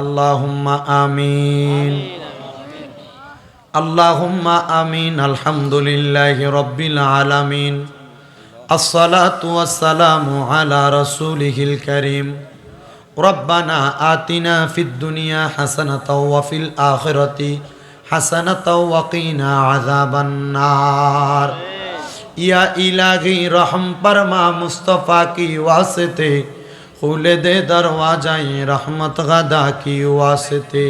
আল্লাহুম্মা আমিন। আল্লাহুম্মা আমিন, আলহামদুলিল্লাহ রব্বিল আলামিন। আসসালাতু ওয়াসসালামু আলা রাসূলিহিল কারীম। রব্বানা আতিনা ফিদ দুনিয়া হাসানাতাও ওয়া ফিল আখিরাতি হাসানাতাও ইয়া ইলাহি রহম, পরমা মুস্তাফা কি खुले दे दरवाजाए रहमत गदा की वास्ते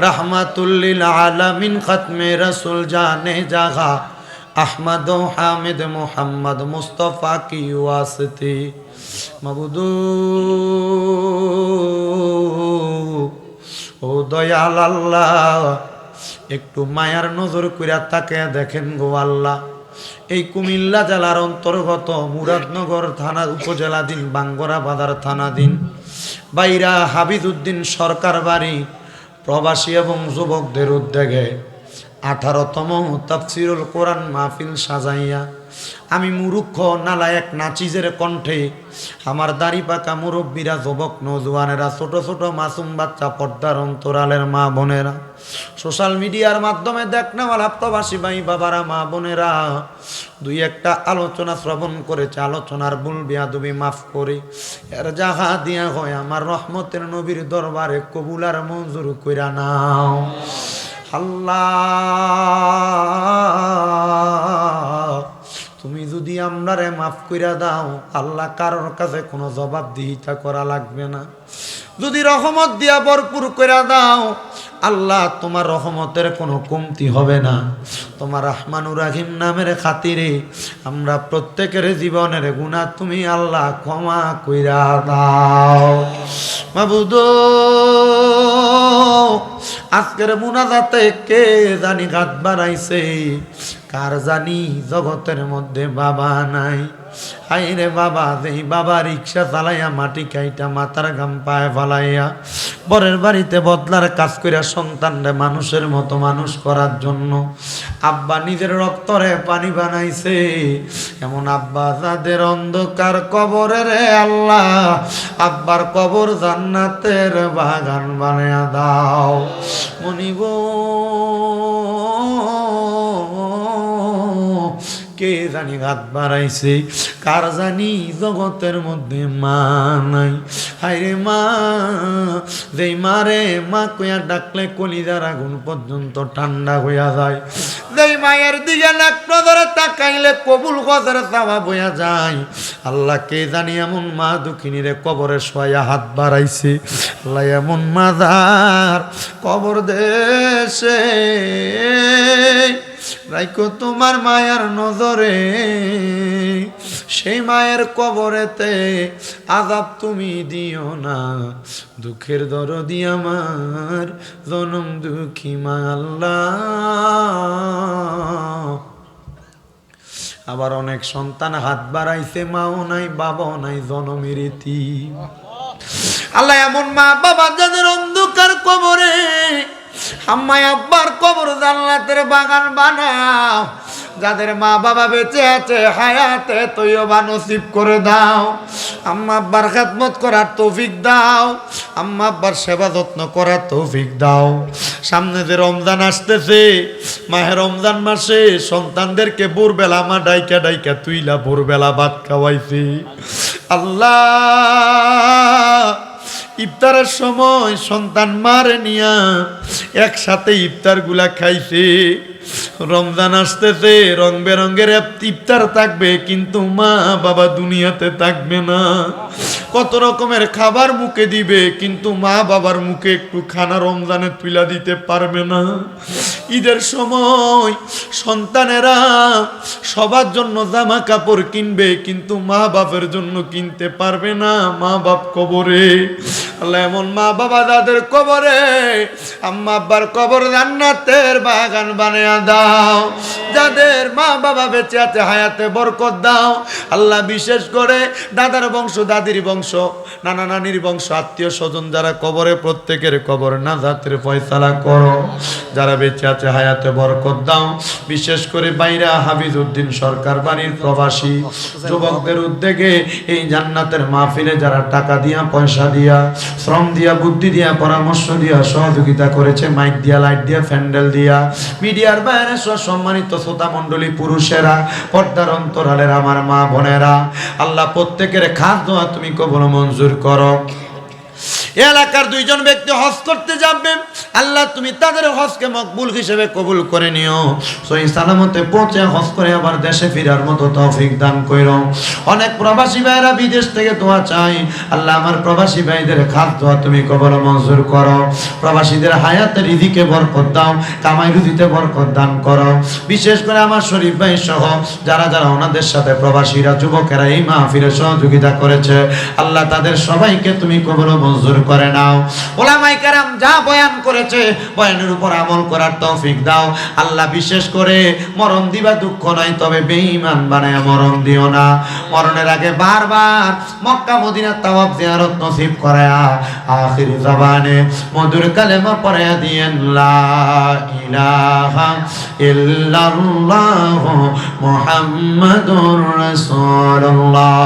रहमतुल्लिल आलमीन ख़त्म रसूल जाने जगा अहमद हामिद मोहम्मद मुस्तफ़ा की वास्ते मबुदू ও দয়াল আল্লাহ একটু মায়ার নজর কইরা তাকে দেখেন গো আল্লাহ এই কুমিল্লা জেলার অন্তর্গত মুরাদনগর থানা উপজেলাধীন বাঙ্গরা বাজার থানাধীন বাইরা হাবিদুদ্দিন সরকার বাড়ি প্রবাসী এবং যুবকদের উদ্যোগে আঠারোতম তাফসিরুল কোরআন মাহফিল সাজাইয়া আমি মুরুক্ষ নালায়ক, নাচিজের কণ্ঠে। আমার দাড়ি পাকা মুরব্বীরা, যুবক, নজওয়ানেরা, ছোট ছোট মাসুম বাচ্চা, পর্দার অন্তরালের মা বোনেরা। সোশ্যাল মিডিয়ার মাধ্যমে দেখনাওয়ালা প্রবাসী ভাই বাবারা, মা বোনেরা। দুই একটা আলোচনা শ্রবণ করেছে, আলোচনার ভুল বিয়াদবি মাফ করে। এর জাহা দিয়া হয়, আমার রহমতের নবীর দরবারে কবুলার মঞ্জুর কইরা নাও। আল্লাহ মাফ কইরা দাও, আল্লাহ কারোর কাছে কোনো জবাব দিহিতা করা লাগবে না। যদি রহমত দিয়া ভরপুর কইরা দাও, আল্লাহ তোমার রহমতের কোনো কমতি হবে না। তোমার রহমানুর রাহিম নামের খাতিরে আমরা প্রত্যেকের জীবনের গুণা তুমি আল্লাহ ক্ষমা কইরা দাও। মাবুদ আজকের মুনাজাতে কে জানি গাত বাড়াইছে কার জানি জগতের মধ্যে বাবা নাই? আইরে বাবা, যেই বাবা রিক্সা চালাইয়া মাটি কাইটা মাথার গাম পায়ে ফালাইয়া বরের বাড়িতে বদলার কাজ করিয়া সন্তানরে মানুষের মতো মানুষ করার জন্য আব্বা নিজের রক্তরে পানি বানাইছে। এমন আব্বা যাদের অন্ধকার কবরে রে আল্লাহ, আব্বার কবর জান্নাতের বাগান বানায়া দাও। মনিব কে জানি হাত বাড়াইছে? কার জানি জগতের মধ্যে মা নাই? হাইরে মা, যেই মারে মা কইয়া ডাকলে কলিজার আগুন পর্যন্ত ঠান্ডা হইয়া যায়। যেই মায়ের দিকে নাক নজরে তাকাইলে কবুল গজরে চাওয়া বইয়া যায়। আল্লাহ কে জানি এমন মা দুঃখিনীরে কবরে শোয়া হাত বাড়াইছে। আল্লাহ এমন মাদার কবর দেশে রাইকো তোমার মায়ার নজরে, সেই মায়ের কবরেতে আজাব তুমি দিও না। দুঃখের দরদি আমার, জনম দুঃখী মা আল্লাহ। আবার অনেক সন্তান হাত বাড়াইছে, মাও নাই, বাবাও নাই, জনমের আল্লাহ এমন মা বাবা যাদের অন্ধকার কবরে আম্মাই আব্বার কবর জান্নাতের বাগান বানাও। যাদের মা বাবা বেঁচে আছে, হায়াতে তৈও বা নসিব করে দাও। আম্মা আব্বার খেদমত করার তৌফিক দাও। আম্মা আব্বার সেবা যত্ন করার তৌফিক দাও। সামনে যে রমজান আসতেছে, মাহে রমজান মাসে সন্তানদেরকে ভোরবেলা মা ডাইকা ডাইকা তুইলা ভোরবেলা ভাত খাওয়াইছি। আল্লাহ! ইফতারের সময় সন্তান মারে নিয়া একসাথে ইফতারগুলা খাইছে। রমজান আসতেছে, রং বেরঙ্গের ইফতার থাকবে, কিন্তু মা বাবা দুনিয়াতে থাকবে না। কত রকমের খাবার মুখে দিবে, কিন্তু মা বাবার মুখে একটু খানা রমজানে তুলা দিতে পারবে না। ঈদের সময় সন্তানেরা সবার জন্য জামা কাপড় কিনবে, কিন্তু মা বাপের জন্য কিনতে পারবে না, মা বাপ কবরে। আল্লাহ এমন মা বাবা দাদের কবরে, আম্মা আব্বার কবর জান্নাতের বাগান বানিয়ে দাও, যাদের মা বাবা বেঁচে আছে হায়াতে বরকত দাও। আল্লাহ বিশেষ করে দাদার বংশ, দাদির বংশ, নানা নানির বংশ, আত্মীয় স্বজন যারা কবরে, প্রত্যেকের কবর না জাতের ফয়সালা করো। যারা বেঁচে আছে হায়াতে বরকত দাও। বিশেষ করে বাইরা হাবিজ উদ্দিন সরকার বাড়ির প্রবাসী, যুবকদের উদ্যোগে এই জান্নাতের মাহফিলে যারা টাকা দিয়া, পয়সা দিয়া, শ্রম দিয়া, বুদ্ধি দিয়া, পরামর্শ দিয়া সহযোগিতা করেছে, মাইক দিয়া, লাইট দিয়া, ফ্যান্ডেল দিয়া, মিডিয়ার সম্মানিত শ্রোতা মণ্ডলী পুরুষেরা, পর্দার অন্তরালের আমার মা বোনেরা, আল্লাহ প্রত্যেকের খাস দোয়া তুমি কবল মঞ্জুর করো। এলাকার দুইজন ব্যক্তি হজ করতে যাবে আল্লাহ, তুমি তাদের হজকে মকবুল হিসেবে কবুল করে নিও। সই সালামতে পৌঁছে হজ করে আবার দেশে ফেরার মতো তৌফিক দান কইরো। অনেক প্রবাসী ভাইরা বিদেশ থেকে দোয়া চাই আল্লাহ, আমার প্রবাসী ভাইদের খাস দোয়া তুমি কবল মঞ্জুর করো। প্রবাসীদের হায়াতের রিদিকে বরকত দাও, কামাই রুদিতে বরকত দান করো। বিশেষ করে আমার শরীফ ভাই সহ যারা যারা ওনাদের সাথে প্রবাসীরা, যুবকেরা এই মাহফিলে সহযোগিতা করেছে, আল্লাহ তাদের সবাইকে তুমি কবল মঞ্জুর করে নাও। ওলামাই কারাম যা বয়ান করেছে বয়ানের উপর আমল করার তৌফিক দাও। আল্লাহ বিশেষ করে মরণ দিবা দুঃখ নাই, তবে বেঈমান বানায় মরণ দিও না। মরণের আগে বারবার মক্কা, মদিনা তাওয়াব জিয়ারত নসিব করায়া আখির জবানে মধুর কালেমা পড়ায়া দিয়েন, লা ইলাহা ইল্লাল্লাহ মুহাম্মাদুর রাসূলুল্লাহ।